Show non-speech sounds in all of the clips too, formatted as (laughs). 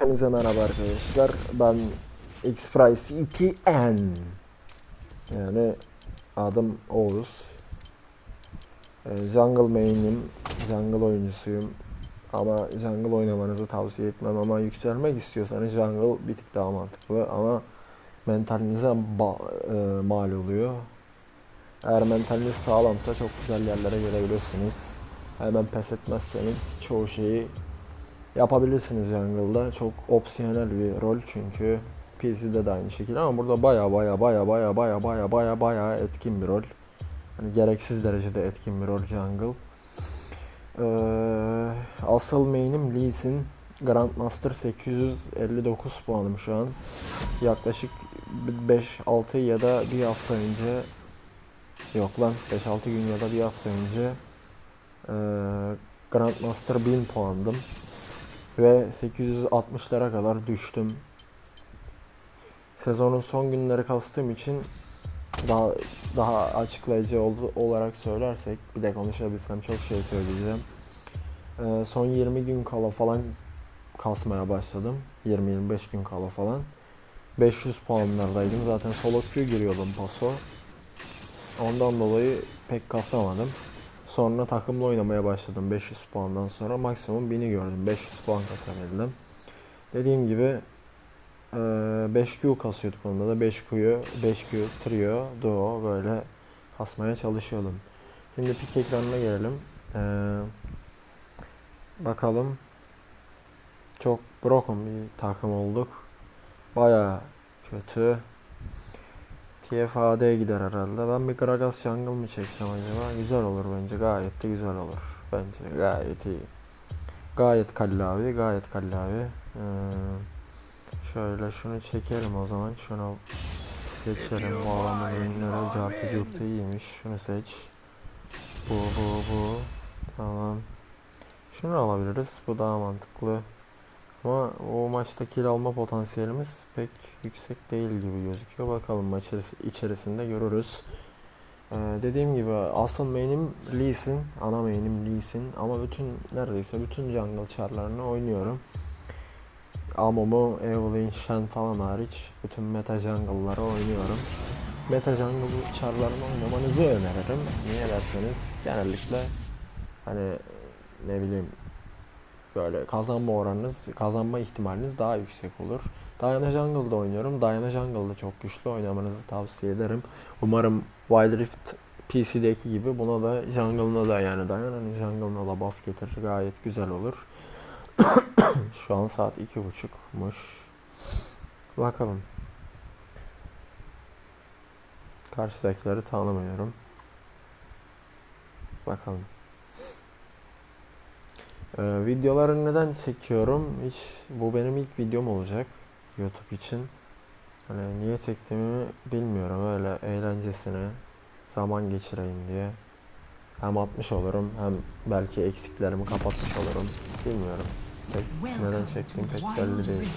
Hepinize merhaba arkadaşlar. Ben X-Fry CTN. Yani adım Oğuz. Ee, jungle main'im. Jungle oyuncusuyum. Ama jungle oynamanızı tavsiye etmem ama yükselmek istiyorsanız jungle bir tık daha mantıklı ama mentalinize e, mal oluyor. Eğer mentaliniz sağlamsa çok güzel yerlere gelebilirsiniz. Hemen pes etmezseniz çoğu şeyi yapabilirsiniz jungle'da. Çok opsiyonel bir rol çünkü PC'de de aynı şekilde ama burada baya baya baya baya baya baya baya baya etkin bir rol. Hani gereksiz derecede etkin bir rol jungle. Ee, asıl main'im Lee Sin. Grandmaster 859 puanım şu an. Yaklaşık 5-6 ya da bir hafta önce yok lan 5-6 gün ya da bir hafta önce ee, Grandmaster 1000 puandım ve 860'lara kadar düştüm. Sezonun son günleri kastığım için daha daha açıklayıcı oldu, olarak söylersek bir de konuşabilsem çok şey söyleyeceğim. Ee, son 20 gün kala falan kasmaya başladım. 20-25 gün kala falan. 500 puanlardaydım. Zaten solo giriyordum paso. Ondan dolayı pek kasamadım. Sonra takımla oynamaya başladım 500 puandan sonra maksimum 1000'i gördüm. 500 puan kasabildim. Dediğim gibi eee, 5Q kasıyorduk onda da 5Q'yu 5Q trio duo böyle kasmaya çalışıyordum. Şimdi pik ekranına gelelim. Eee, bakalım. Çok broken bir takım olduk. Baya kötü. TFAD gider herhalde. Ben bir Gragas Jungle mı çeksem acaba? Güzel olur bence. Gayet de güzel olur. Bence gayet iyi. Gayet kallavi, gayet kallavi. Ee, şöyle şunu çekelim o zaman. Şunu seçelim. Bu adamın ürünleri cartı curtu iyiymiş. Şunu seç. Bu, bu, bu. Tamam. Şunu alabiliriz. Bu daha mantıklı. Ama o maçta kill alma potansiyelimiz pek yüksek değil gibi gözüküyor. Bakalım maç içerisi- içerisinde görürüz. Ee, dediğim gibi asıl main'im Lee Sin, ana main'im Lee Sin ama bütün neredeyse bütün jungle char'larını oynuyorum. Amumu, Evelynn, Shen falan hariç bütün meta jungle'ları oynuyorum. Meta jungle char'larını oynamanızı öneririm. Niye derseniz genellikle hani ne bileyim böyle kazanma oranınız, kazanma ihtimaliniz daha yüksek olur. Diana Jungle'da oynuyorum. Diana Jungle'da çok güçlü oynamanızı tavsiye ederim. Umarım Wild Rift PC'deki gibi buna da Jungle'ına da yani Diana'nın Jungle'ına da buff getirir. Gayet güzel olur. (coughs) Şu an saat iki buçukmuş. Bakalım. Karşıdakileri tanımıyorum. Bakalım. Ee, videoları neden çekiyorum? Hiç bu benim ilk videom olacak YouTube için. Hani niye çektiğimi bilmiyorum. Öyle eğlencesine zaman geçireyim diye. Hem atmış olurum hem belki eksiklerimi kapatmış olurum. Bilmiyorum. Pek neden çektiğim pek belli değil.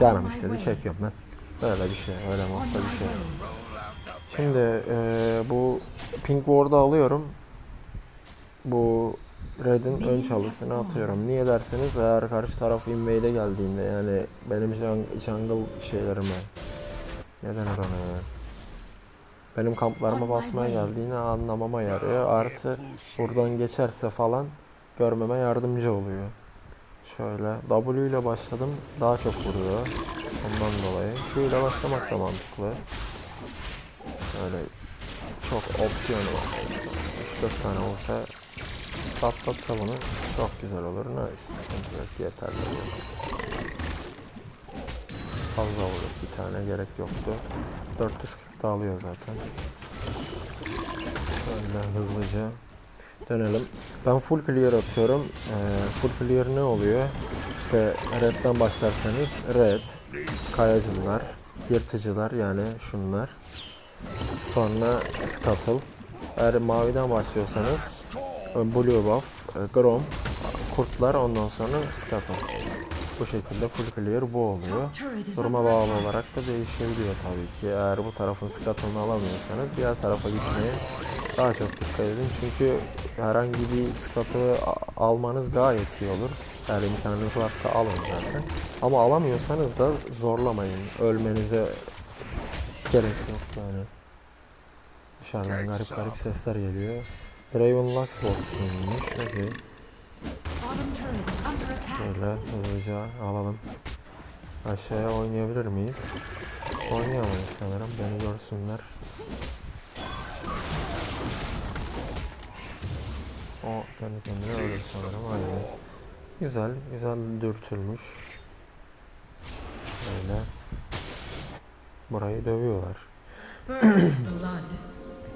Canım istedi çekiyorum lan. Öyle bir şey, öyle modda bir şey. Şimdi eee, bu Pink Ward'u alıyorum. Bu Red'in ön çalısını atıyorum. Niye derseniz eğer karşı taraf invade'e geldiğinde yani benim jung- jungle şeylerime neden ona ya? Benim kamplarıma basmaya geldiğini anlamama yarıyor. Artı buradan geçerse falan görmeme yardımcı oluyor. Şöyle W ile başladım. Daha çok vuruyor. Ondan dolayı. Q ile başlamak da mantıklı. Öyle çok opsiyonu var. 3-4 tane olsa patlatsa bunu çok güzel olur. Nice. Sıkıntı. Yeterli. Fazla olur. Bir tane gerek yoktu. 440 da alıyor zaten. Şöyle hızlıca dönelim. Ben full clear atıyorum. Ee, full clear ne oluyor? İşte red'den başlarsanız red, kayacılar, yırtıcılar yani şunlar. Sonra scuttle. Eğer maviden başlıyorsanız blue buff, grom, kurtlar ondan sonra scuttle. Bu şekilde full clear bu oluyor. Duruma bağlı olarak da değişebiliyor tabii ki. Eğer bu tarafın scuttle'ını alamıyorsanız diğer tarafa gitmeye daha çok dikkat edin. Çünkü herhangi bir a- almanız gayet iyi olur. Eğer imkanınız varsa alın zaten. Ama alamıyorsanız da zorlamayın. Ölmenize gerek yok yani. Dışarıdan garip garip sesler geliyor. Draven Lux bot'uymuş. Okey. Şöyle hızlıca alalım. Aşağıya oynayabilir miyiz? Oynayamayız sanırım. Beni görsünler. O kendi kendine ölür sanırım. Aynen. Güzel, güzel dürtülmüş. Böyle. Burayı dövüyorlar.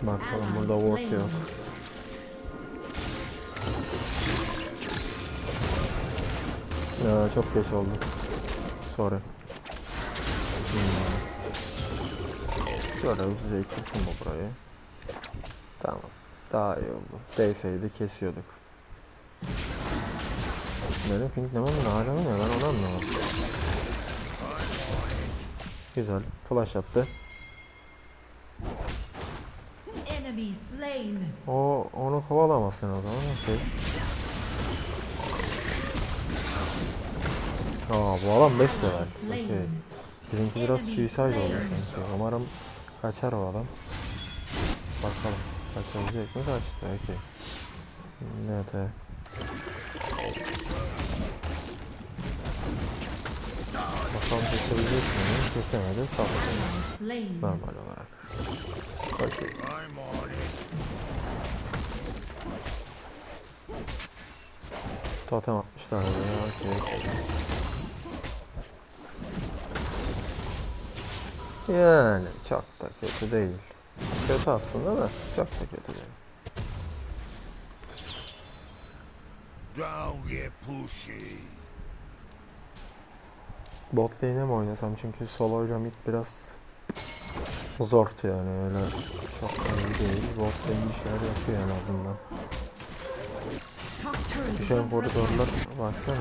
Bakalım burada ward yok. Ya çok geç oldu. Sorry. Hmm. Şöyle hızlıca itirsin bu burayı. Tamam. Daha iyi oldu. Değseydi kesiyorduk. Benim pinklememin alemi ne ben onu anlamadım. Güzel. Flash attı. O onu kovalamasın o zaman. Okey. Aa bu adam 5 level. Okey. Bizimki biraz suicide oldu sanki. Umarım kaçar o adam. Bakalım. Kaçabilecek mi? Kaçtı. Okey. NT. Bakalım kesebilecek mi? Kesemedi. Slain. Normal olarak. Okey. Totem atmışlar oraya. Okey. Yani çok da kötü değil. Kötü aslında da çok da kötü değil. Bot lane'e mi oynasam çünkü solo ile mid biraz zor yani öyle çok iyi değil. Bot lane bir şeyler yapıyor en azından. Under koridorlar baksana.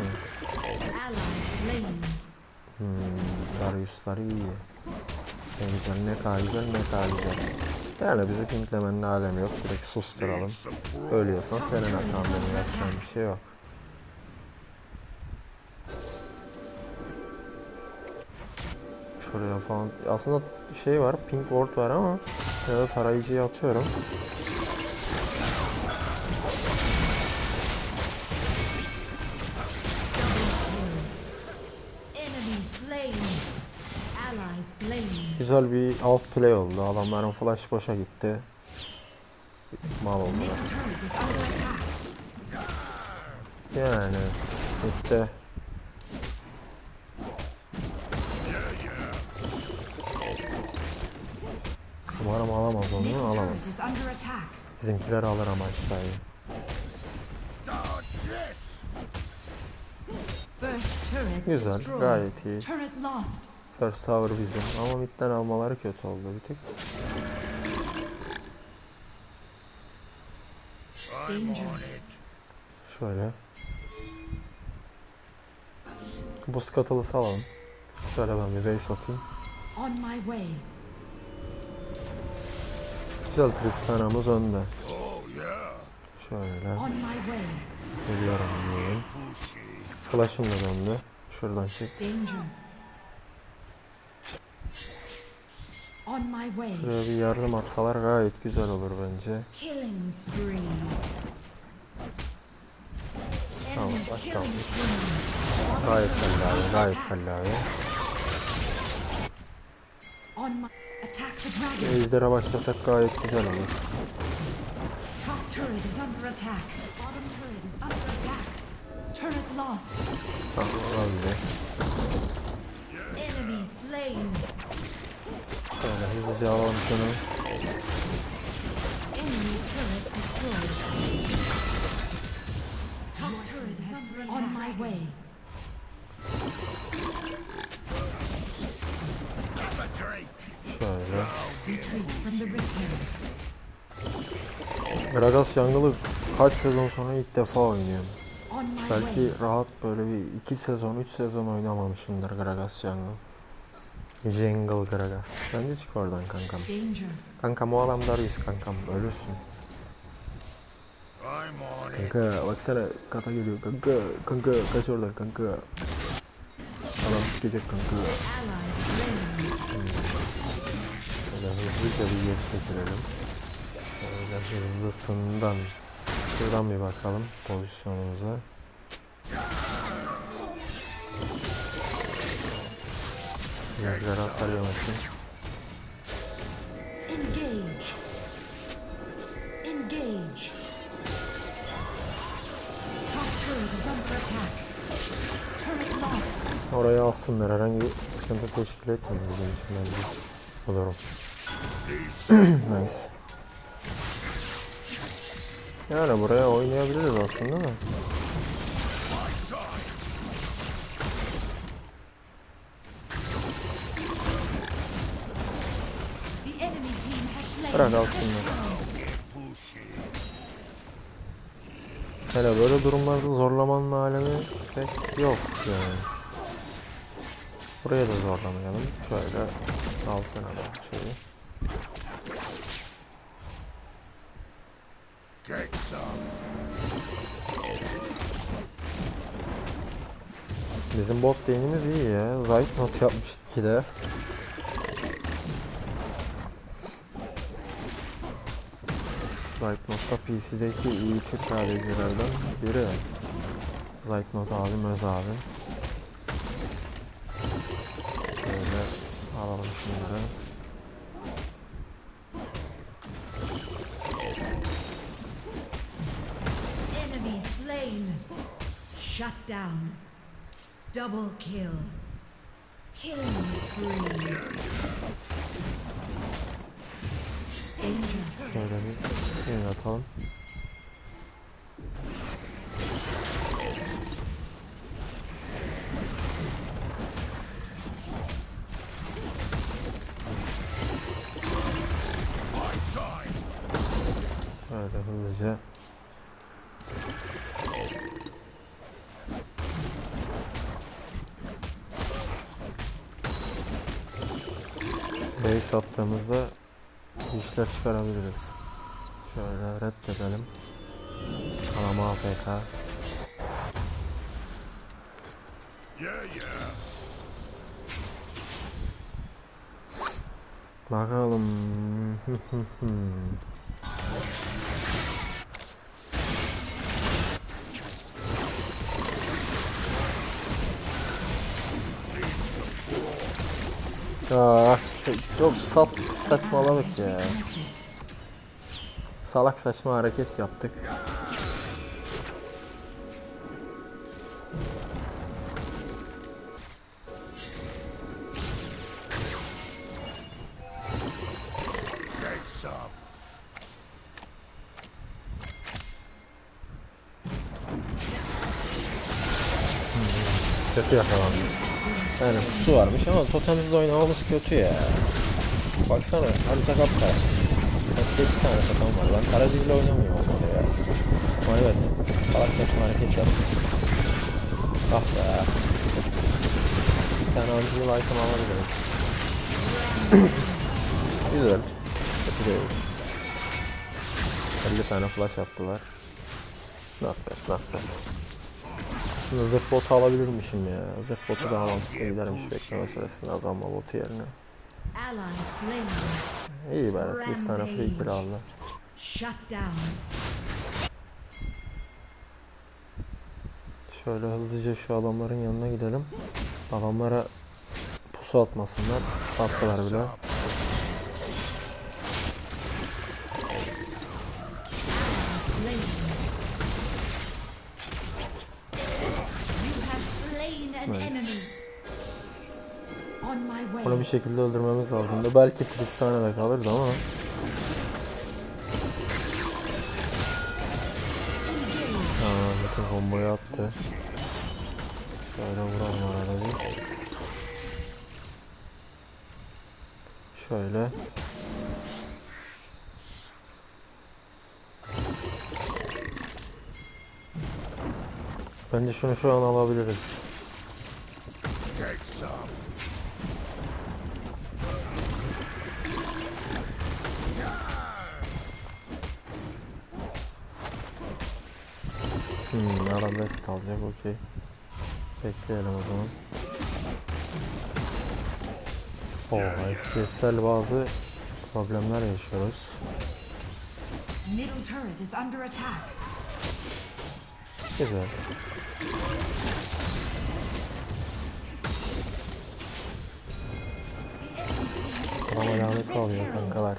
Hmm, Darius'lar iyi. Ne güzel, ne kadar güzel, ne kadar güzel. Yani bizi pinklemenin alemi yok. Direkt susturalım. Ölüyorsan senin hatan benim yapacağım bir şey yok. Şuraya falan. Aslında şey var, pink ward var ama ya da tarayıcıyı atıyorum. Güzel bir outplay oldu. Adamların flash boşa gitti. Bir tık mal oldu. Yani bitti. Umarım alamaz onu, alamaz. Bizimkiler alır ama aşağıyı. Güzel, gayet iyi. First tower bizim ama midden almaları kötü oldu bir. Danger. Şöyle. Bu skatılısı alalım. Şöyle ben bir base atayım. On my way. Güzel Tristana'mız önde. Şöyle. Geliyorum diyeyim. Flash'ım da döndü. Şuradan çık. Şuraya bir yardım atsalar gayet güzel olur bence. Tamam, başlamış. Gayet kallavi, gayet kallavi. Ejder'e başlasak gayet güzel olur. Tamam, öldü. Şöyle hızlıca alalım şunu. Şöyle. Gragas Jungle'ı kaç sezon sonra ilk defa oynuyorum. Belki rahat böyle bir 2 sezon, 3 sezon oynamamışımdır Gragas Jungle. Jungle Gragas. Bence çık oradan kankam. Kankam o adam Darius kankam ölürsün. Kanka baksana kata geliyor kanka. Kanka kaç oradan kanka. Adam sikecek kanka. Şöyle hızlıca bir geri çekilelim. Şöyle hızlısından. Şuradan bir bakalım pozisyonumuza. Yerler hasar yemesin. Engage. Engage. Orayı alsınlar herhangi bir sıkıntı teşkil etmiyor bizim için bence bu durum. (clears throat) nice. Yani buraya oynayabiliriz aslında da. Bırak. Hele böyle durumlarda zorlamanın alemi pek yok yani. Buraya da zorlamayalım. Şöyle alsın adam şeyi. Bizim bot lane'imiz iyi ya. Zayıf not yapmış 2'de. Zayıf Not'ta PC'deki iyi Türk ADC'lerden biri. Zayıf Not abim Öz abi. Böyle alalım şimdi. Enemy slain. Shut down. Double kill. Killing spree. Danger. Yine atalım. Böyle hızlıca Base attığımızda işler çıkarabiliriz. Şöyle reddedelim. Anam AFK. Bakalım. (laughs) Ah, şey, çok sat, saçmaladık ya. Salak saçma hareket yaptık. Kötü yakalandı. Yani su varmış ama totemsiz oynamamız kötü ya. Baksana harita kapkara. Hatta iki tane totem var. Ben Karadil'le oynamıyorum orada ya. Ama evet. Salak saçma hareket yap. Ah be. Bir tane anti item alabiliriz. Güzel. Kötü değil. 50 tane flash attılar. Not bad, not bad. Aslında zırh botu alabilirmişim ya. Zırh botu daha mantıklı gidermiş bekleme süresini azalma botu yerine. İyi bari 30 tane free kill aldı. Shut down. Şöyle hızlıca şu adamların yanına gidelim. Adamlara pusu atmasınlar. Attılar bile. Slain. You have slain an Nice. Enemy. On my way. Bunu bir şekilde öldürmemiz lazımdı. Belki Tristan'a da kalırdı ama. Aa, bütün bombayı attı. Şöyle vuralım arada bir. Şöyle. Bence şunu şu an alabiliriz. Hmm, arabesk alacak okey. Bekleyelim o zaman. Oo, FPS'sel bazı problemler yaşıyoruz. Middle turret is under attack. Güzel. Adam alamet alıyor kankalar.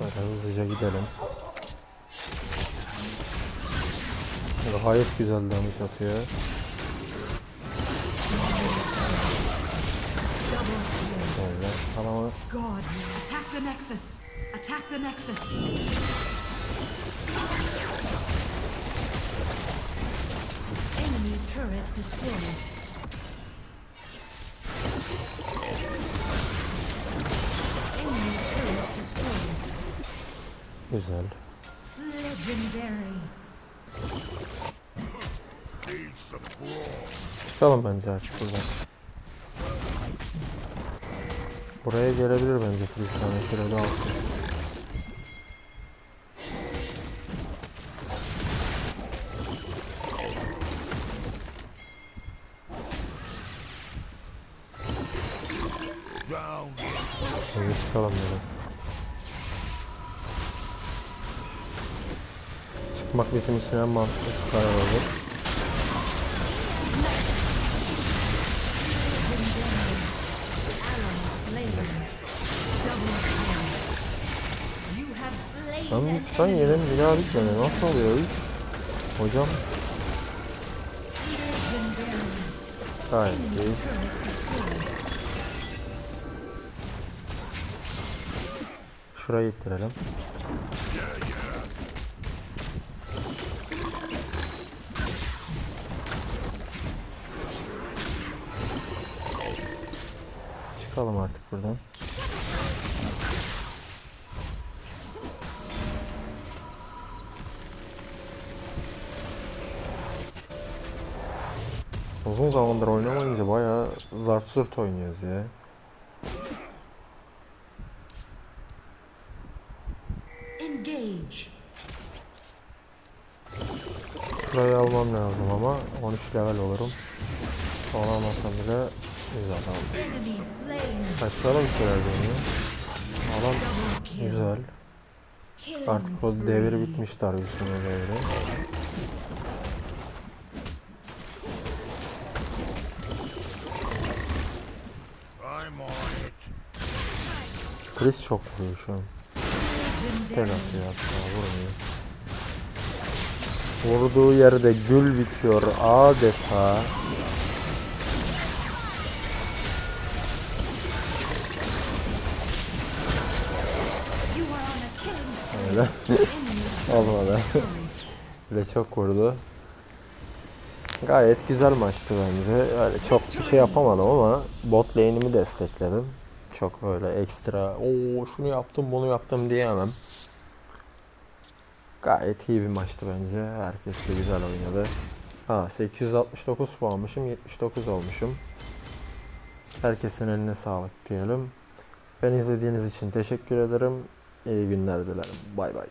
Böyle hızlıca gidelim. Gayet güzel damage atıyor. Böyle. Nexus. Enemy turret destroyed. Güzel. Çıkalım bence artık buradan. Buraya gelebilir bence Tristan'a şurada alsın. Şimdi çıkalım dedim. Çıkmak bizim için en mantıklı karar olur. Lan an biz sen yerin daha bitmedi. Nasıl oluyor iş? Hocam gayet iyi. Şurayı ittirelim. Çıkalım artık buradan. Uzun zamandır oynamayınca bayağı zart zurt oynuyoruz ya. Şurayı almam lazım ama 13 level olurum. Olamazsam bile güzel slain. Kaçlara bitirer beni. Adam güzel. Artık o devri bitmiş Darius'un o devri. Chris çok vuruyor şu an. Tel Legendary. atıyor hatta vurmuyor. Vurduğu yerde gül bitiyor adeta. Olmadı. (laughs) destroyed. Bile çok vurdu. Gayet güzel maçtı bence. Öyle çok bir şey yapamadım ama bot lane'imi destekledim. Çok öyle ekstra o şunu yaptım bunu yaptım diyemem. Gayet iyi bir maçtı bence. Herkes de güzel oynadı. Ha 869 puanmışım 79 olmuşum. Herkesin eline sağlık diyelim. Ben izlediğiniz için teşekkür ederim. İyi günler dilerim. Bay bay.